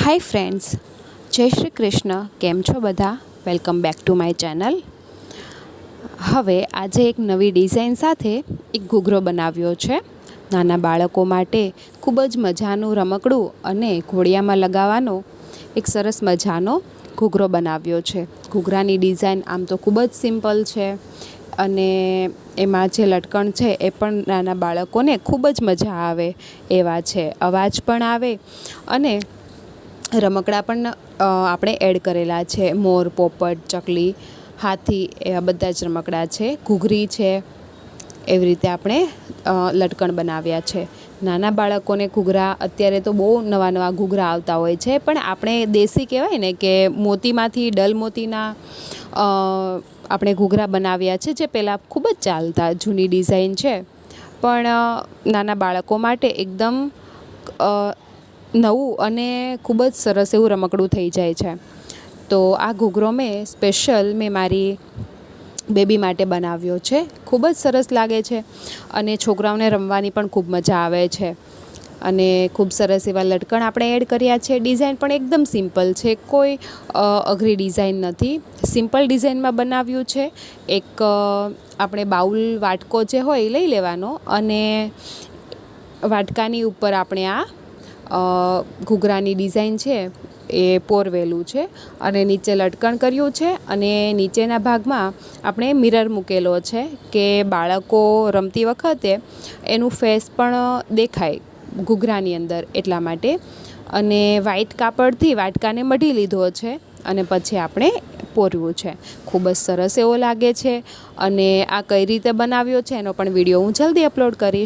Hi friends જય શ્રી કૃષ્ણ. કેમ છો બધા? Welcome back to my channel હવે આજે એક નવી ડિઝાઇન સાથે એક ઘૂઘરો બનાવ્યો છે. નાના બાળકો માટે ખૂબ જ મજાનું રમકડું અને ઘોડિયામાં લગાવવાનો એક સરસ મજાનો ઘૂઘરો બનાવ્યો છે. ઘૂઘરાની ડિઝાઇન આમ તો ખૂબ જ સિમ્પલ છે અને એમાં જે લટકણ છે એ પણ નાના બાળકોને ખૂબ જ મજા આવે એવા છે. અવાજ પણ આવે અને રમકડાં પણ આપણે એડ કરેલા છે. મોર, પોપટ, ચકલી, હાથી એવા બધા જ રમકડાં છે. ઘૂઘરી છે. એવી રીતે આપણે લટકણ બનાવ્યા છે. નાના બાળકોને ઘૂઘરા, અત્યારે તો બહુ નવા નવા ઘૂઘરા આવતા હોય છે, પણ આપણે દેશી કહેવાય ને કે મોતીમાંથી, ડલ મોતીના આપણે ઘૂઘરા બનાવ્યા છે, જે પહેલાં ખૂબ જ ચાલતા, જૂની ડિઝાઇન છે. પણ નાના બાળકો માટે એકદમ નવું અને ખૂબ જ સરસ એવું રમકડું થઈ જાય છે. તો આ ઘૂઘરો મેં સ્પેશિયલ મેં મારી બેબી માટે બનાવ્યો છે. ખૂબ જ સરસ લાગે છે અને છોકરાઓને રમવાની પણ ખૂબ મજા આવે છે. અને ખૂબ સરસ એવા લટકણ આપણે એડ કર્યા છે. ડિઝાઇન પણ એકદમ સિમ્પલ છે. કોઈ અઘરી ડિઝાઇન નથી. સિમ્પલ ડિઝાઇનમાં બનાવ્યું છે. એક આપણે બાઉલ વાટકો જે હોય એ લઈ લેવાનો અને વાટકાની ઉપર આપણે આ ઘૂઘરાની ડિઝાઇન છે, એ પોરવેલું છે અને નીચે લટકણ કર્યું છે અને નીચેના ભાગમાં આપણે મિરર મૂકેલો છે કે બાળકો રમતી વખતે એનું ફેસ પણ દેખાય ઘૂઘરાની અંદર એટલા માટે. અને વ્હાઈટ કાપડથી વાટકાને મઢી લીધો છે અને પછી આપણે પોરવું છે. ખૂબ જ સરસ એવો લાગે છે અને આ કઈ રીતે બનાવ્યો છે એનો પણ વીડિયો હું જલ્દી અપલોડ કરીશ.